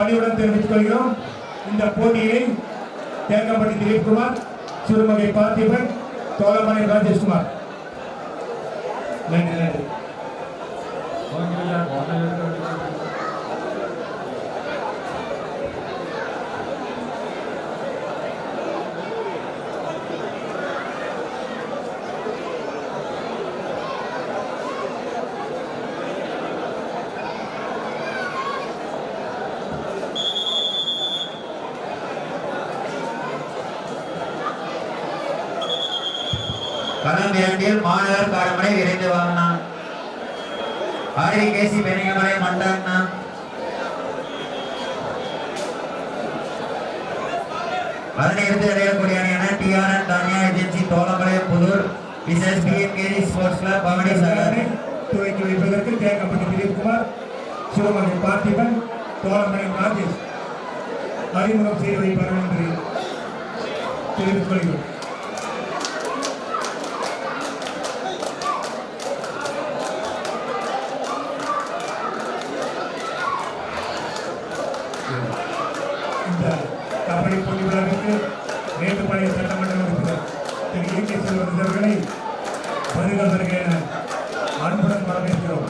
பணியுடன் தெரிவித்துக் கொள்கிறோம். இந்த போட்டியை தேங்கம்பட்டி திலீப்குமார் சிறுமகை பார்த்திபன் தோலமனை ராஜேஷ்குமார். நன்றி நன்றி களம் இரண்டில் மாணவர் காரமடை விரைந்து வாங்கினான் ஆரி கேசி பெரியமலை மண்டாண்ணா அதனை இருந்து அணியான டிஆர்என் தானியா ஏஜென்சி தோலமலை புதூர் விசேஷ் பிஎம்கேஜி ஸ்போர்ட்ஸ் கிளப் பவனி சகாரி துவக்கி வைப்பதற்கு தேக்கப்பட்ட திலீப்குமார் சிவமணி பார்த்திபன் தோலமனை ராஜேஷ். அறிமுகம் செய்து வைப்பார்கள் என்று தெரிவித்துக் கொள்கிறோம் இந்த கபடி போட்டி விழாவிற்கு மேட்டுப்பாளையம் சட்டமன்ற உறுப்பினர் திரு ஏ கே செல்வன் அவர்களை வருக வருக என அன்புடன் வரவேற்கிறோம்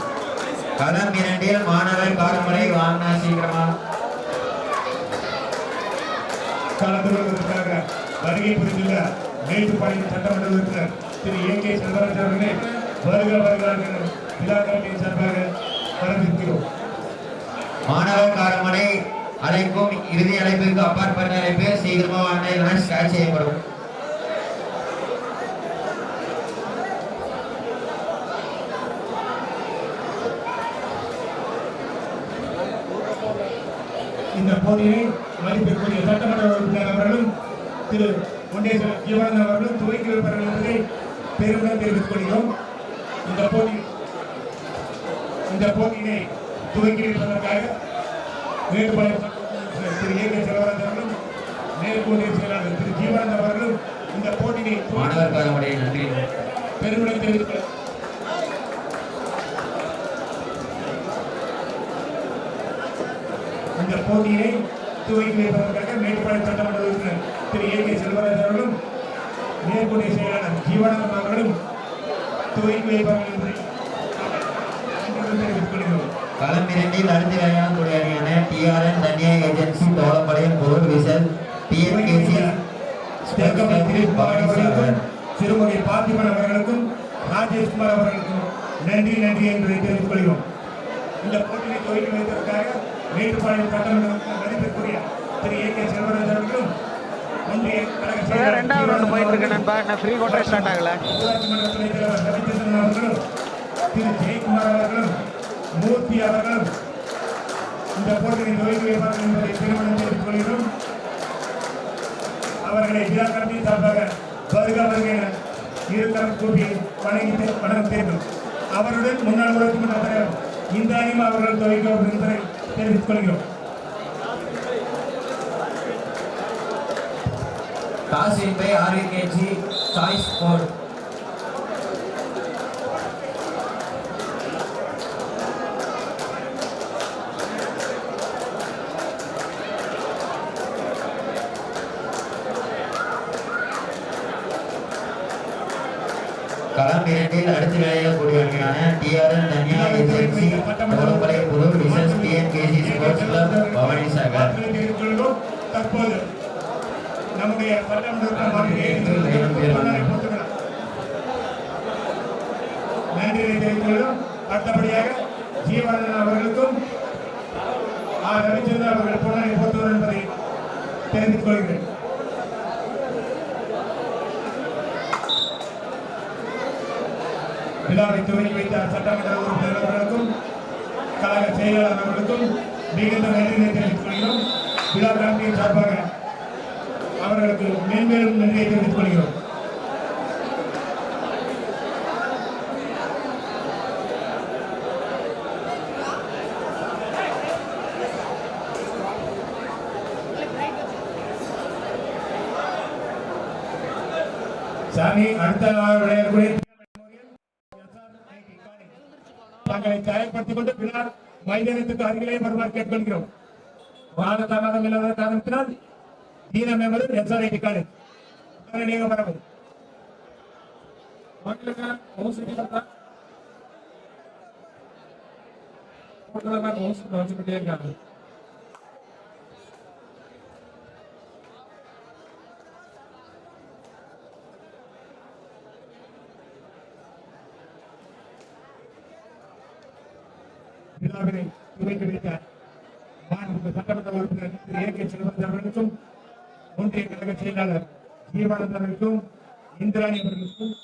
களம் இரண்டில் மாணவர் காரமடை வாங்கினா சீக்கிரமா கலந்து கொள்வதற்காக வருகை புரிந்துள்ள மேட்டுப்பாளையம் சட்டமன்ற உறுப்பினர் திரு ஏ கே செல்வராஜ் அவர்களே வருக வருக என விழா கமிட்டியின் சார்பாக வரவேற்கிறோம். மாணவர் காரமடை அழைக்கும் இறுதி அழைப்பிற்கு அப்பாற்பட்ட அழைப்பு சீக்கிரமா வாங்கினா இல்லைன்னா ஸ்டார்ட் செய்யப்படும். இந்த போட்டியை மதிப்பிற்குரிய சட்டமன்ற உறுப்பினர் அவர்களும் திரு ஒண்டேஸ்வரர் ஜீவானந்தன் அவர்களும் துவக்கி வைப்பார்கள் என்பதை பெருமை தெரிவித்துக் கொள்கிறோம் இந்த போட்டி இந்த போட்டியினை துவக்கி வைப்பதற்காக மேட்டுப்பாளையம் சட்டமன்ற திரு ஏ கே செல்வராஜ் அவர்களும் மேற்கொண்டிய செயலாளர் திரு ஜீவானந்தன் அவர்களும் இந்த போட்டியினை துவக்கி மாணவர் காரமடை நன்றி பெருமிடம் தெரிவித்துக் கொள்கிறோம். இந்த போட்டியை துவக்கி வைப்பதற்காக மேட்டுப்பாளையம் சட்டமன்ற உறுப்பினர் திரு ஏ கே செல்வராஜ் அவர்களும் மேற்கொண்டிய செயலாளர் ஜீவானந்தம் அவர்களும் துவக்கி வைப்பார்கள் என்பதை அன்புடன் தெரிவித்துக் கொள்கிறோம் களம் இரண்டில் அடுத்து விளையாடக்கூடிய அணியான டிஆர்என் தனியா ஏஜென்சி தோளப்பாளையம் பொருள் பிஎம்கேசி தேக்கம்பட்டி திலீப்குமார் அவர்களுக்கும் ராஜேஷ்குமார் அவர்களுக்கும் நன்றி நன்றி என்பதை தெரிவித்துக் கொள்கிறோம். இந்த போட்டியை துவக்கி வைத்ததற்காக மேட்டுப்பாளையம் சட்டமன்ற மதிப்பிற்குரிய திரு ஏ கே செல்வராஜ் அவர்களும் ஒன்றிய கழக ரெண்டாவது ரவுண்ட் போயிட்டு இருக்கு நண்பா? நான் ஃப்ரீ கோட்டே ஸ்டார்ட் ஆகல. ஊராட்சி மன்ற துணைத் தலைவர் ரவிச்சந்திரன் அவர்களும் திரு ஜெயக்குமார் அவர்களும் மூர்த்தி அவர்களும் இந்த போட்டியை துவக்கி வைப்பார்கள் என்பதை திருமணம் தெரிவித்துக் கொள்கிறோம். அவர்களை விழா கமிட்டி சார்பாக வருக வருக என கூட்டி வணங்கி தெ- அவருடன் முன்னாள் உறுப்பினர் தலைவர் இந்த அணியும் அவர்கள் துவக்க என்பதை தெரிவித்துக் கொள்கிறோம். டாஸ் பை ஆர்விகேஜி சாய்ஸ் போர்ட் களம் இரண்டில் அடுத்து விளையாடக்கூடிய அணியான டிஆர்என் தனியா agency தோளப்படை Pudur business PNKC sports club Bhavani Sagar. வாக்குகளை தெரிவித்துக் கொள்கிறோம். தற்போது நம்முடைய சட்டமன்ற உறுப்பினர் மாண்புமிகு ஏ. பொன்னாரை போட்டுகிறார். நன்றியை தெரிவித்துக் கொள்கிறோம். அடுத்தபடியாக ஜீவானந்தன் அவர்களுக்கும் ஆர் ரவிச்சந்திரன் அவர்கள் பொன்னாரை போட்டுவர் என்பதை தெரிவித்துக் கொள்கிறேன் விழாவை துவங்கி வைத்த சட்டமன்ற உறுப்பினர் அவர்களுக்கும் கழக செயலாளர் அவர்களுக்கும் மிகுந்த நன்றியை தெரிவித்துக் கொள்கிறோம் விழா கமிட்டியின் சார்பாக அவர்களுக்கு மேன்மேலும் நன்றியை தெரிவித்துக் கொள்கிறோம். சாமி அடுத்த தங்களை தயார்படுத்திக் கொண்டு பின்னர் மைதானத்துக்கு அருகிலே வருவார் கேட்டுக்கொள்கிறோம். வாத தாமதம் இல்லாத காரணத்தினால் தீன மெம்பர் எஸ்ஆர்ஐடி காலேஜ் உடனடியாக வரவும் மக்களுக்கு மோசடி பார்த்தா மக்களுக்கு மோசடி வச்சுக்கிட்டே இருக்காங்க விழாவினை துவக்கி வைத்த மாண்புமிகு சட்டமன்ற உறுப்பினர் திரு ஏ கே செல்வராஜ் அவர்களுக்கும் ஒன்றிய கழக செயலாளர் ஜீவானந்த் அவர்களுக்கும் இந்திராணி அவர்களுக்கும்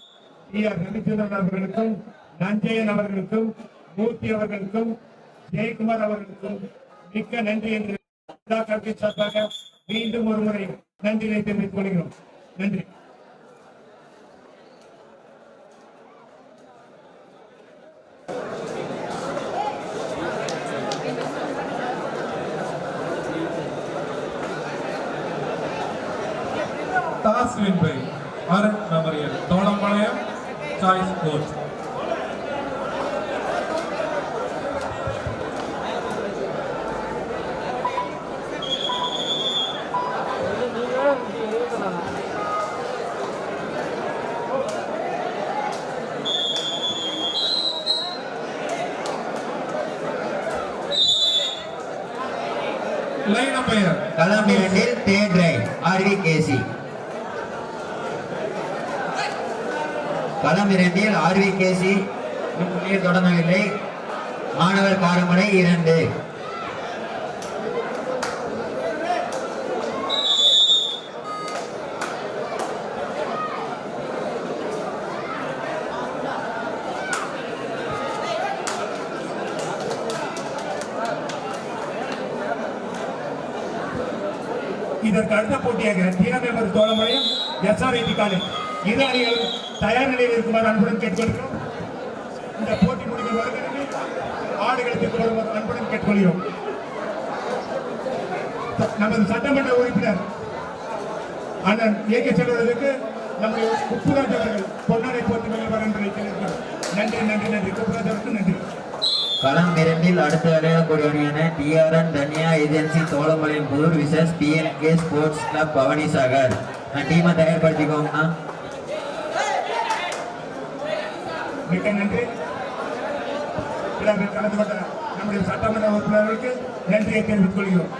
டி ஆர் ரவிச்சந்திரன் அவர்களுக்கும் நஞ்சயன் அவர்களுக்கும் மூர்த்தி அவர்களுக்கும் ஜெயக்குமார் அவர்களுக்கும் மிக்க நன்றி என்று சார்பாக மீண்டும் ஒரு முறை நன்றியை தெரிவித்துக் கொள்கிறோம். நன்றி toss win by Arun memorial Tholampalayam களம் இரண்டில் தேர்ட் ரைட் ஆர்வி கேசி களம் இரண்டில் ஆர்வி கேசி புள்ளியில் தொடங்கவில்லை. மாணவர் காரமடை இரண்டு. இதற்கு அடுத்த போட்டியாக தீனமேம்பர் தோழமலையும் எஸ்ஆர்ஐடி காலேஜ் இரு அணிகளும் தயார் நிலையில் இருக்குமாறு அன்புடன் கேட்டுக்கொள்கிறோம். இந்த போட்டி முடிந்த வருகிறது. ஆடுகளுக்கு வருமாறு அன்புடன் கேட்டுக்கொள்கிறோம். நமது சட்டமன்ற உறுப்பினர் அண்ணன் ஏ செல்வதற்கு நம்முடைய குப்புராஜ் அவர்கள் பொன்னாடை போட்டி வருவார் என்பதை நன்றி நன்றி நன்றி. குப்புராஜ் அவருக்கு நன்றி. களம் இரண்டில் அடுத்து விளையாடக்கூடிய டிஆர்என் தனியா ஏஜென்சி தோளமலையின் Pudur versus PNK sports club Bhavani Sagar. நான் டீமை தயார்படுத்திக்கோங்கண்ணா. மிக்க நன்றி. விழாவில் கலந்து கொண்ட நம்முடைய சட்டமன்ற உறுப்பினர்களுக்கு நன்றியை தெரிவித்துக் கொள்கிறோம்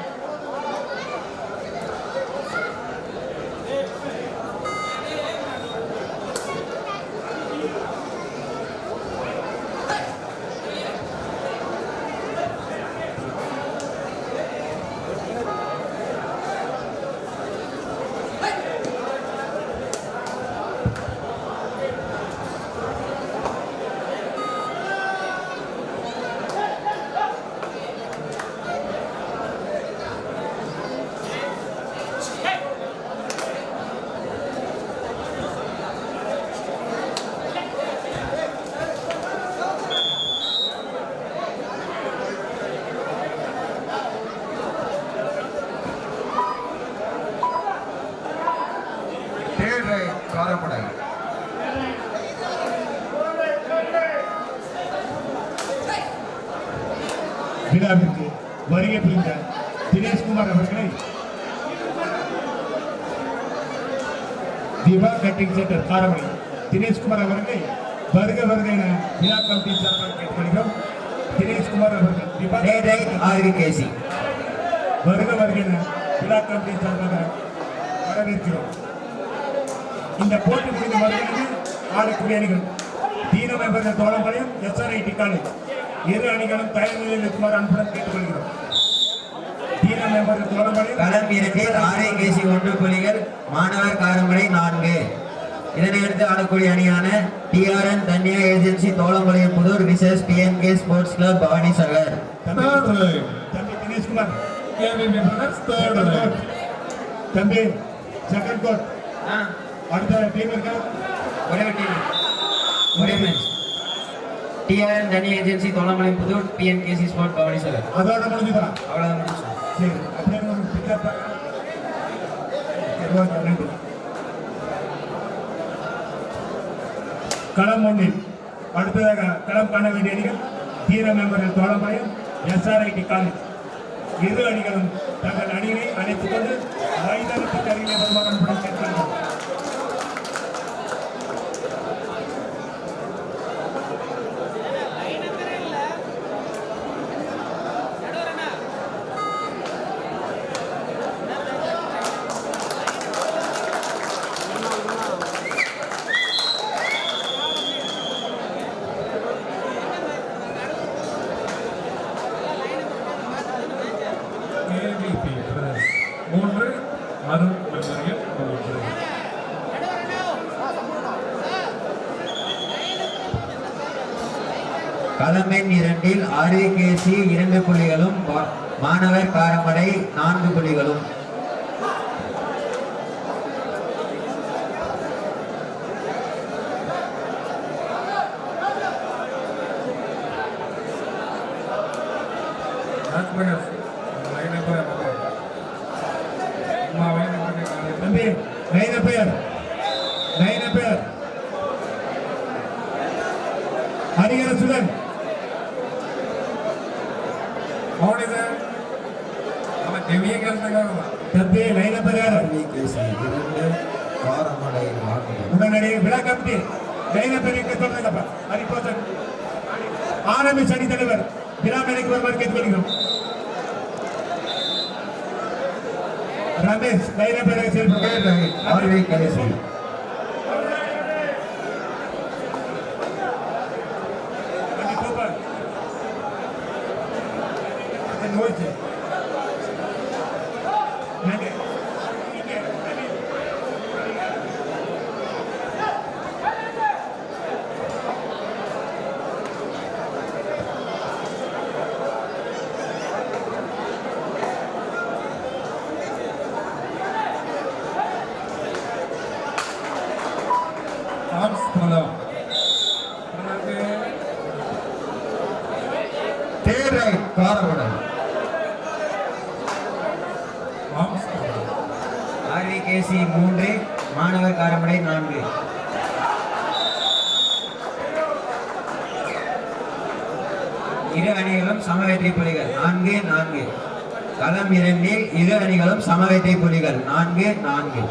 தேர்ட் ரைட் காரமடை விழாவிற்கு வருகை புரிந்த தினேஷ்குமார் அவர்களை திவா கட்டிங் சென்டர் காரமடை தினேஷ்குமார் அவர்களை வருக வருக என விழா கமிட்டி சார்பாக கேட்டுக்கொள்கிறோம். தினேஷ்குமார் அவர்கள் வருக வருக என விழா கமிட்டி சார்பாக வரவேற்கிறோம். இந்த போட்டி முடிந்த வருகிறது. ஆடக்கூடிய அணிகள் தீன மெம்பர்கள் தோழம்பாளையம் எஸ்ஆர்ஐடி காலேஜ் இரு அணிகளும் தயார் நிலையில் இருக்குமாறு அன்புடன் கேட்டுக்கொள்கிறோம். தீன மெம்பர்கள் தோழம்பாளையம் களம் இரண்டில் ஆர்ஐ கேசி ஒன்று புலிகள் மாணவர் காரமடை நான்கு. இதனை அடுத்து ஆடக்கூடிய அணியான டிஆர்என் தன்யா ஏஜென்சி தோளமலையின் Pudur versus PNK sports club Bhavani Sagar. தம்பி செகண்ட் கோட் அடுத்த டீம் இருக்கா? ஒரே டீம் ஒரே மேட்ச் டிஆர்என் தனி agency Tholamalai Pudur PNKC sport Bhavani Sagar. அதோட முடிஞ்சுதா? அவ்வளோதான் முடிச்சு சரி அப்படியே பிக்கப் நன்றி களம் ஒன்றில் அடுத்ததாக களம் காண வேண்டிய அணிகள் தீர மெம்பர்கள் தோழம்பாளையம் எஸ்ஆர்ஐடி காலேஜ் இரு அணிகளும் தங்கள் அணியினை அழைத்துக் கொண்டு மைதானத்துக்கு அருகிலே வருமானம் அன்புடன் கேட்கிறோம் ஏபிபி பிரதர்ஸ் மூன்று அருண் மெமோரியல் மூன்று களம் எண் இரண்டில் ஆர்விகேசி இரண்டு புள்ளிகளும் மாணவர் காரமடை நான்கு புள்ளிகளும். லைனை பேர் ஹரிஹரசுடன் மோடி சார் நம்ம தெவிய கேள்விக்காக தம்பி நைன பேர் யாரு ஆர்விகேசி இரண்டு காரமடை நான்கு தம்பி விழா கமிட்டி நைன பேர் எங்க சொல்றதப்பா ஹரிபோசன் ஆரம்பிச்ச அணி தலைவர். விழா மேடைக்கு வருமாறு கேட்டுக்கொள்கிறோம். ரமேஷ் நைன பேரை செயல்படுத்த ஆர்விகேசி மூன்று மாணவர் காரமடை நான்கு. இரு அணிகளும் சமவெற்றி புலிகள். நான்கு நான்கு. களம் இரண்டில் இரு அணிகளும் சமவெற்றி புலிகள். நான்கு நான்கு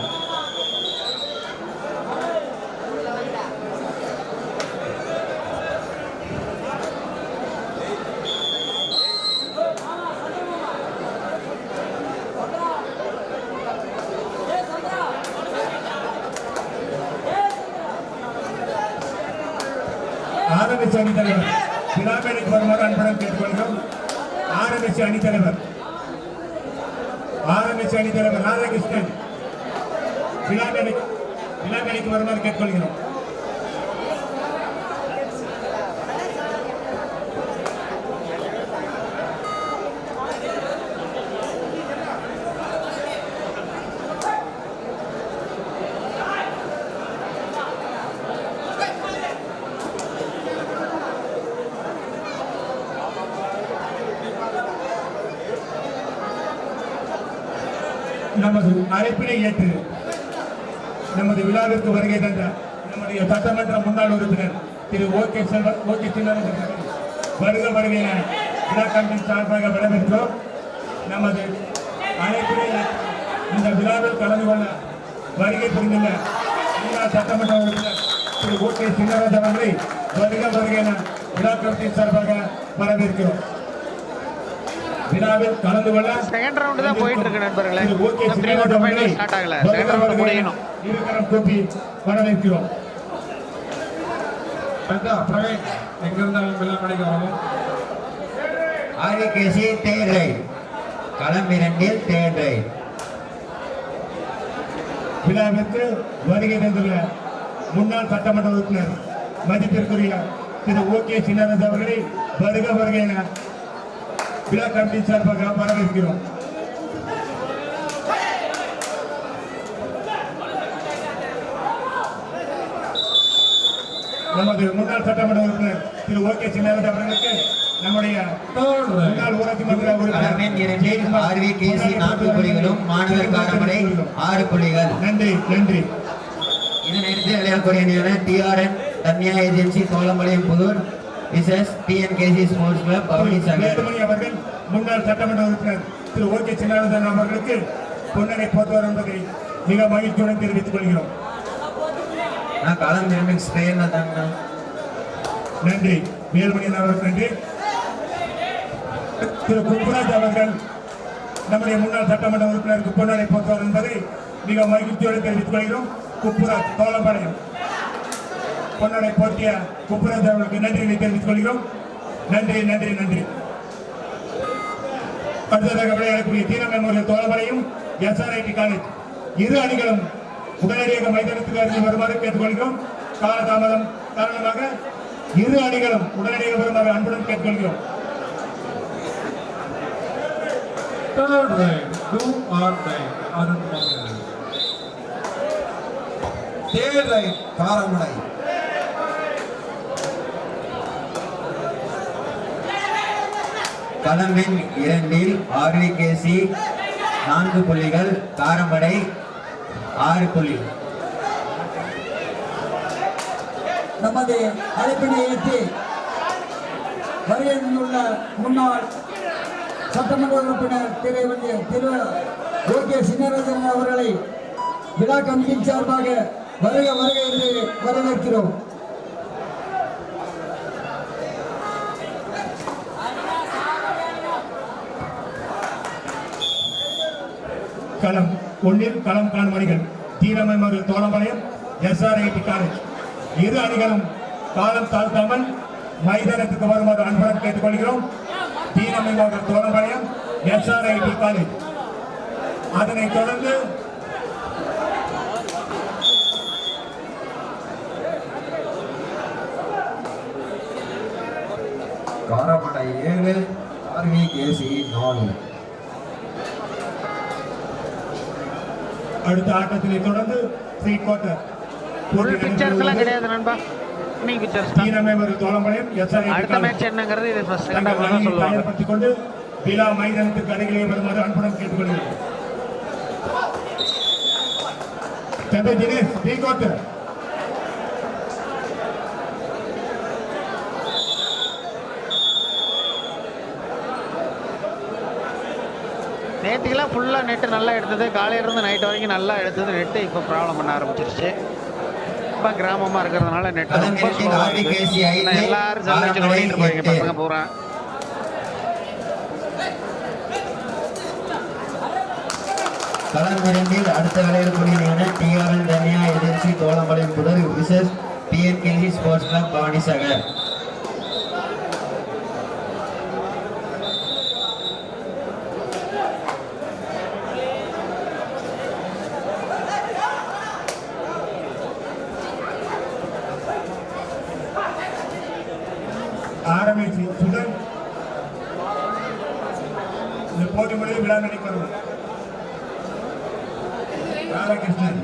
ஆரம்பிச்ச அணி தலைவர் விழா மேடைக்கு வருமாறு அன்புடன் கேட்டுக்கொள்கிறோம். ஆரம்பிச்சு அணித்தலைவர் ஆரம்பிச்சு அணித்தலைவர் ராதாகிருஷ்ணன். விழா மேடை வருமாறு கேட்டுக்கொள்கிறோம் நமது அழைப்பினை நமது விழாவிற்கு வருகை தந்த நம்முடைய சட்டமன்ற முன்னாள் உறுப்பினர் திரு O K Selvan O K அவர்கள். வருக வருகையின விழா கமிட்டி சார்பாக வரவேற்றோம் நமது அனைத்து இந்த விழாவில் கலந்து கொள்ள வருகை புரிந்துள்ள முன்னாள் சட்டமன்ற உறுப்பினர் திரு ஓ கே சின்னராஜ் அவர்களை வருக வருகையின என விழா கமிட்டி சார்பாக வரவேற்கிறோம். விழாவில் கலந்து கொள்ள செகண்ட் ரவுண்டு தான் போயிட்டு இருக்கு நண்பர்களே. திரு அவர்களை ஃபைனல் ஸ்டார்ட் ஆகல செகண்ட் ரவுண்டு முடியணும். இருக்கரம் கூப்பி வரவேற்கிறோம் பெத்தா பிரவீன் எங்க இருந்தாலும் வெள்ளம் படிக்க வரும் ஆர்விகேசி தேர் ரைட் களம் இரண்டில் தேர் ரைட் விழாவிற்கு வருகை தந்துள்ள முன்னாள் சட்டமன்ற உறுப்பினர் மதிப்பிற்குரிய திரு ஓ கே சின்னராஜ் அவர்களை வருக வருக என விழா கமிட்டி சார்பாக வரவேற்கிறோம். நமது முன்னாள் சட்டமன்ற உறுப்பினர் திரு ஓ கே சின்னராஜ் அவர்களுக்கு நம்முடைய முன்னாள் ஊராட்சி மன்ற உறுப்பினர் நான்கு புள்ளிகளும் மாணவர் காரமடை ஆறு புள்ளிகள். நன்றி நன்றி. இதனை அடுத்து விளையாடக்கூடிய TRN Dhanya agency Tholampalayam Pudur versus TNKC sports club Bhavani Velumani அவர்கள் முன்னாள் சட்டமன்ற உறுப்பினர் திரு ஓ கே சின்னானந்தன் அவர்களுக்கு பொன்னடை போத்துவார் என்பதை மிக மகிழ்ச்சியுடன் தெரிவித்துக் கொள்கிறோம். நான் களம் திரும்பி ஸ்பெயின் தாங்கண்ணா நன்றி. வேல்மணியன் அவர்களுக்கு நன்றி. திரு குப்புராஜ் அவர்கள் நம்முடைய முன்னாள் சட்டமன்ற உறுப்பினருக்கு பொன்னடை போத்துவார் என்பதை மிக மகிழ்ச்சியோடு தெரிவித்துக் கொள்கிறோம். குப்புராஜ் தோளபாளையம் பொன்னடை போட்டிய குப்புராஜ் அவர்களுக்கு நன்றிகளை தெரிவித்துக் கொள்கிறோம். நன்றி நன்றி நன்றி. அடுத்ததாக விளையாடக்கூடிய தீன மெமோரியல் தோளபாளையம் எஸ்ஆர்ஐடி காலேஜ் இரு அணிகளும் உடனடியாக மைதானத்துக்கு அருகில் வருமாறு கேட்டுக்கொள்கிறோம். காலதாமதம் காரணமாக இரு அணிகளும் உடனடியாக வருமாறு அன்புடன் கேட்டுக்கொள்கிறோம். Third right, do or Arun third right Karamadai களம் இரண்டில் ஆர்விகேசி நான்கு புள்ளிகள் காரமடை ஆறு புள்ளி. நமது அழைப்பினை ஏற்று வருகையிலுள்ள முன்னாள் சட்டமன்ற உறுப்பினர் திரு திரு ஓ கே சின்னரசன் அவர்களை விழா கமிட்டியின் சார்பாக வருக வருக என்று வரவேற்கிறோம். களம் ஒன்றில் களம் காணும் அணிகள் தீரமெமோரியல் தோளபாளையம் எஸ்ஆர்ஐடி காலேஜ் இரு அணிகளும் காலம் தாழ்த்தாமல் மைதானத்துக்கு வருமாறு அன்புடன் கேட்டுக்கொள்கிறோம். தீனமெமோரியல் தோளபாளையம் எஸ்ஆர்ஐடி காலேஜ் அதனைத் தொடர்ந்து காரமடை ஏழு ஆர்விகேசி நாலு. அடுத்த ஆட்டத்தினை தொடர்ந்து த்ரீ குவார்டர் ஃபுல் கிடையாது நண்பா. இன்னைக்கு பிக்சர்ஸ் எஸ்ஆர்ஐடி அடுத்த மேட்ச் என்னங்கிறது இது ஃபர்ஸ்ட் சொல்லுவாங்க. கொண்டு விழா மைதானத்துக்கு அருகிலே வருமாறு அன்புடன் கேட்டுக்கொள்கிறேன். தந்தை தினேஷ் த்ரீ குவார்டர் நேற்றுக்கெல்லாம் ஃபுல்லாக நெட்டு நல்லா எடுத்தது. காலையில இருந்து நைட் வரைக்கும் நல்லா எடுத்தது. நெட்டு இப்போ ப்ராப்ளம் பண்ண ஆரம்பிச்சிருச்சு. ரொம்ப கிராமமாக இருக்கிறதுனால நெட் அதான் ரொம்ப ஸ்லோவாக எல்லாரும் ஜல்லிச்சு போறீங்க. எட்டு. பசங்க பூரா. களம் இரண்டில் அடுத்த விளையாடக்கூடிய டிஆர்எல் தனியா agency Tholampalayam Pudur versus PNKC sports club Bhavani Sagar ஆரம்பிச்சு சுதன் இந்த போட்டி முடிவு விழா நினைக்கு வருவோம் Radhakrishnan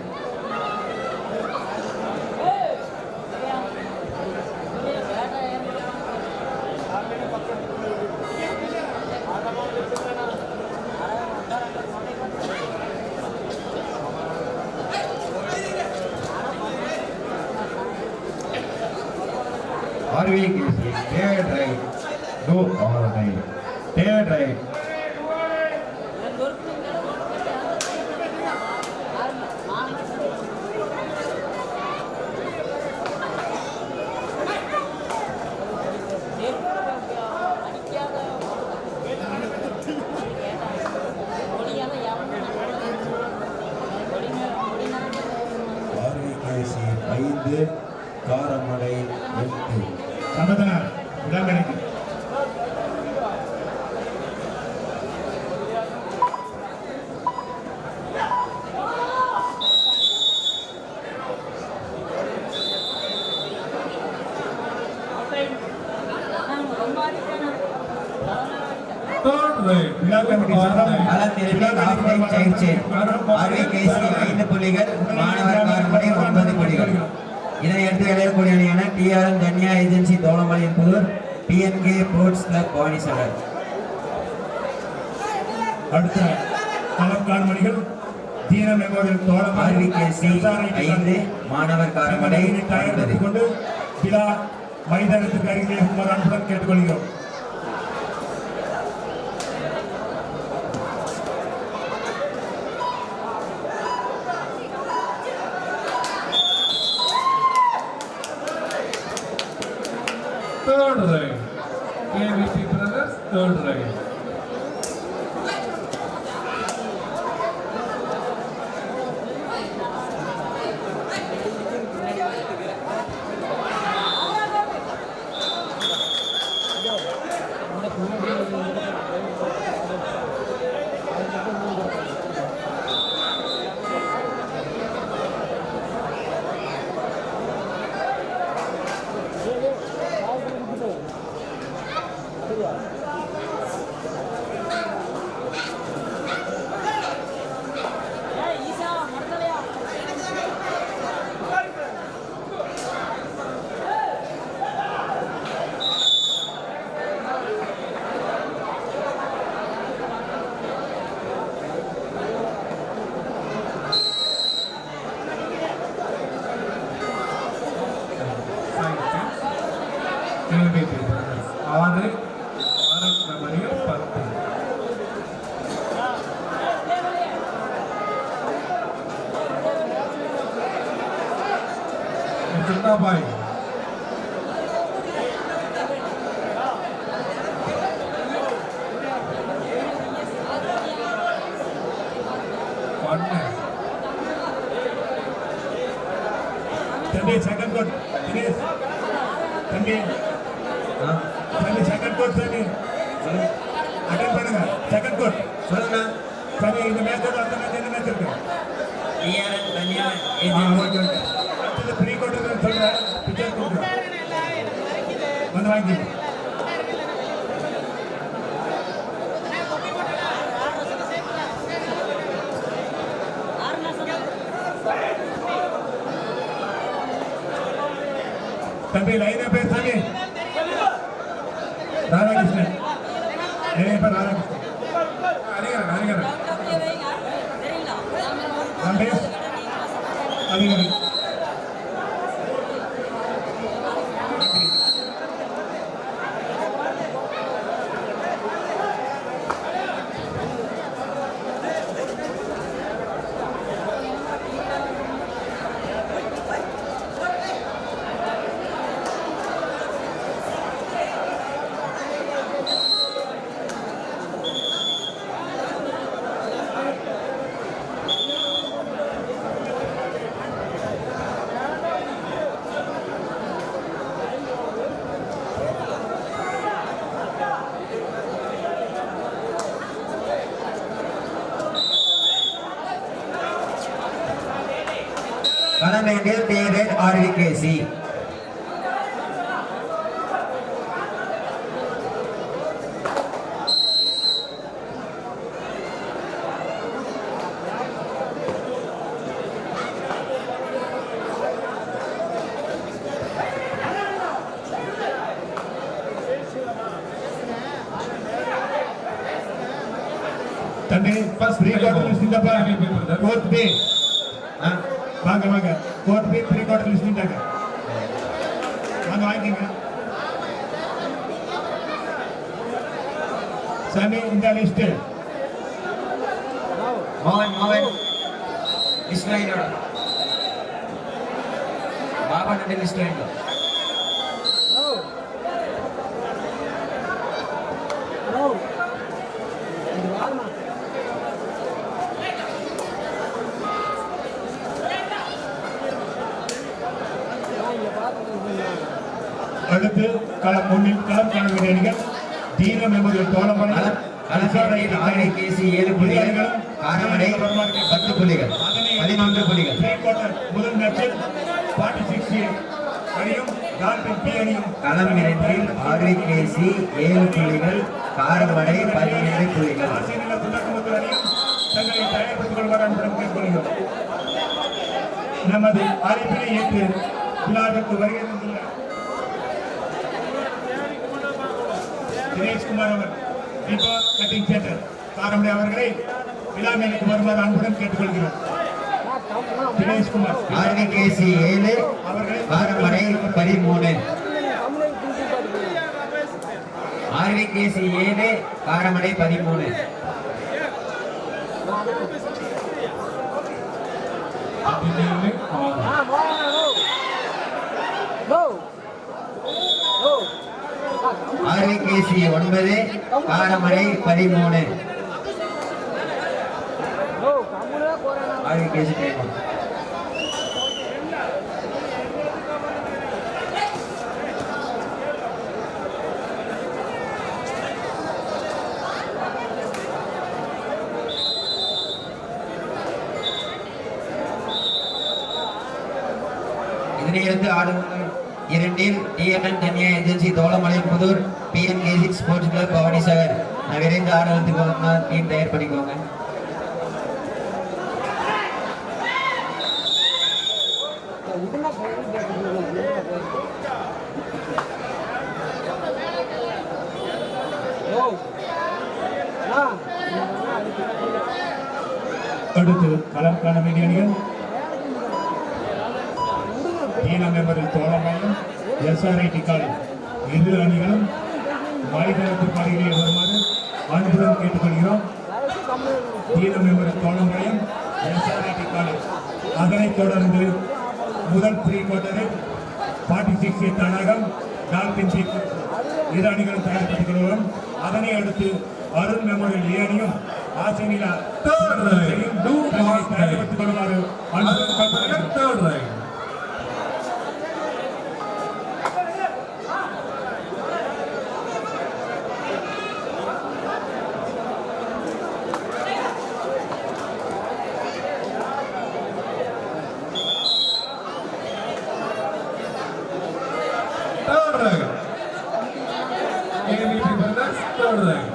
RVKC third right do or die third right RVKC ஐந்து காரமடை எட்டு சம்பந்தனார் விழா நினைக்கு டைம் பயிற்சி ஆர்விகேசி ஐந்து புள்ளிகள் மாணவர் ஒன்பது புள்ளிகள். விளையாடக்கூடிய அணியான டிஆர்எல் தனியா agency Tholampalayam Pudur PNK sports club Bhavani Sagar அடுத்த களம் காணும் அணிகள் தீன மெமோரியல் தோழமாக ஆர்விகேசி ஐந்து மாணவர் தயார்படுத்திக் கொண்டு விழா மைதானத்துக்கு அருகிலே கேட்டுக்கொள்கிறோம். trabalho. நிறைய பேர் ராதாகிருஷ்ணன் அறிகிறேன் அறிகிறேன் ரமேஷ் அதிகாரி களமேண்டில் டிஆர்என் ஆர்விகேசி தம்பி ஃபர்ஸ்ட் ப்ரீ குவார்டர் லிஸ்ட் வாங்க வாங்க. ஃபோர்த் பே ப்ரீ குவார்டர் லிஸ்ட் வாங்க வாங்கிக்கங்க. சாமி இந்த லிஸ்ட்டு மோகன் மோகன் லிஸ்ட் லைனோட பாபா நண்டு லிஸ்ட் லைன் அடுத்து களம் முன்னில் களம் காண வேண்டிய அணிகள் தீன தோழமலை களம் களமேண்டில் ஆர்விகேசி ஏழு புள்ளிகள் காரமடை பத்து புள்ளிகள் பதினொன்று புள்ளிகள். முதல் மேட்சில் ஃபார்ட்டி சிக்ஸ் அணியும் களம் இரண்டில் ஆர்விகேசி ஏழு புள்ளிகள் காரமடை பதினேழு புள்ளிகள். தங்களை தயார்படுத்திக் கொள்வார் என்பதை கேட்கொள்கிறோம் நமது அழைப்பினை ஏற்று விழாவிற்கு வருகை தந்துள்ள தினேஷ்குமார் அவர் தீபா கட்டிங் சென்டர் காரமடை அவர்களை விழா மேலுக்கு வருமாறு அன்புடன் கேட்டுக்கொள்கிறோம். தினேஷ்குமார். ஆர்விகேசி ஏழு காரமடை பதிமூணு. ஆர்விகேசி ஏழு காரமடை பதிமூணு. பதினேழு தொலைபேசி ஒன்பது ஆறு பதிமூணு. பதிமூணு இதனையடுத்து ஆடுகள் இரண்டில் டிஎன்என் தனியார் agency Tholamalai Pudur PNKC sports club Bhavani Sagar நான் விரைந்து ஆடுறதுக்கு டீம் தயார் பண்ணிக்கோங்க. அடுத்து களம் காண வேண்டிய அணிகள் தீன மெமரில் தோழமையும் எஸ்ஆர்ஐடி காலம் இரு அணிகளும் மைதானத்திற்கு அருகிலே வருமாறு அன்புடன் கேட்டுக்கொள்கிறோம். தீன மெம்பர் தோழம்பயம் எஸ்ஆர்டி காலேஜ் அதனைத் தொடர்ந்து முதல் ப்ரீ குவார்டரில் ஃபார்ட்டி சிக்ஸ் தடகம் டால்பின் பீக் இரு அணிகளும் தயார்படுத்திக் கொள்வோம் அதனை அடுத்து அருண் மெமோரியல் ஏ அணியும் not தயார்படுத்திக் கொள்ளுமாறு அன்புடன் விளையாடுறேன்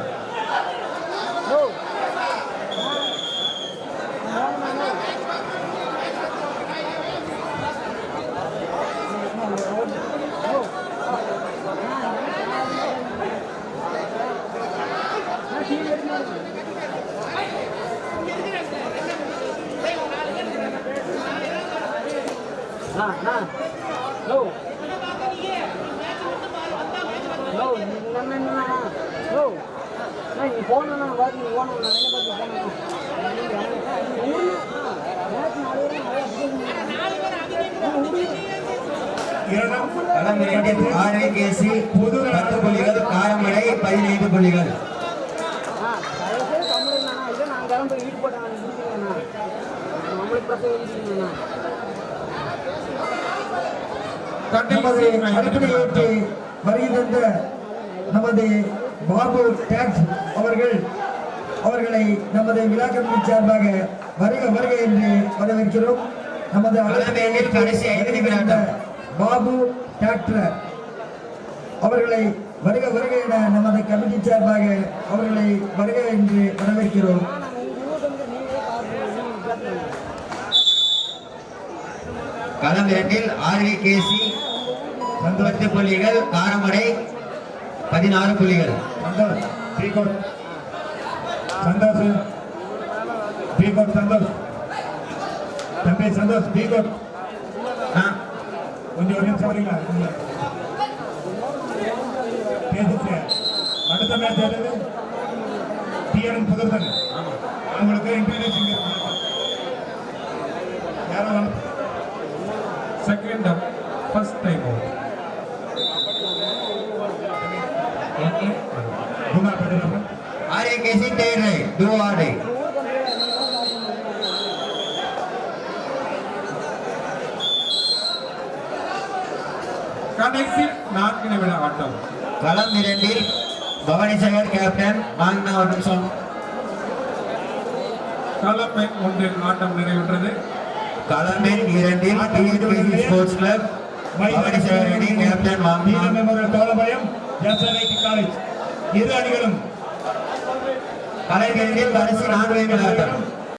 பதினைந்து புள்ளிகள் நமது அடிப்படையேற்று வருகை தந்த நமது பாபு டாக்ஸ் அவர்கள் அவர்களை நமது விழா கமிட்டி சார்பாக வருக வருக என்று வரவேற்கிறோம். நமது கடைசி. பாபு டாக்டர் அவர்களை வருக வருக என நமது கமிட்டி சார்பாக அவர்களை வருக என்று வரவேற்கிறோம். களம் இரண்டில் ஆர்விகேசி பத்து புள்ளிகள் காரமடை பதினாறு புள்ளிகள். சந்தோஷ் பீகோட் சந்தோஷ் தம்பி சந்தோஷ் பீகோட் ஆ, கொஞ்சம் ஒரு நிமிஷம் வரீங்களா கொஞ்சம். பேசிட்டு அடுத்த மேட்ச் எது டிஎன் புதர்தன் அவங்களுக்கு இன்டர்நேஷன் யாரும் Second up, first time out. குணா பெற்ற RVKC third right do or die கடைசி நான்கு நிமிட ஆட்டம் களம் இரண்டில் பவானிசாகர் கேப்டன் வாங்கினா ஒரு நிமிஷம் களம் எண் ஒன்றில் ஆட்டம் நிறைவுற்றது. களம் எண் இரண்டில் டிஎன்பிசி ஸ்போர்ட்ஸ் கிளப் பவானிசாகர் அணி கேப்டன் வாங்கினா மெமோரியல் தோழபயம் எஸ்ஆர்ஐடி காலேஜ் இரு அணிகளும். கலைஞரில் கடைசி நான்கு ஆட்டம்.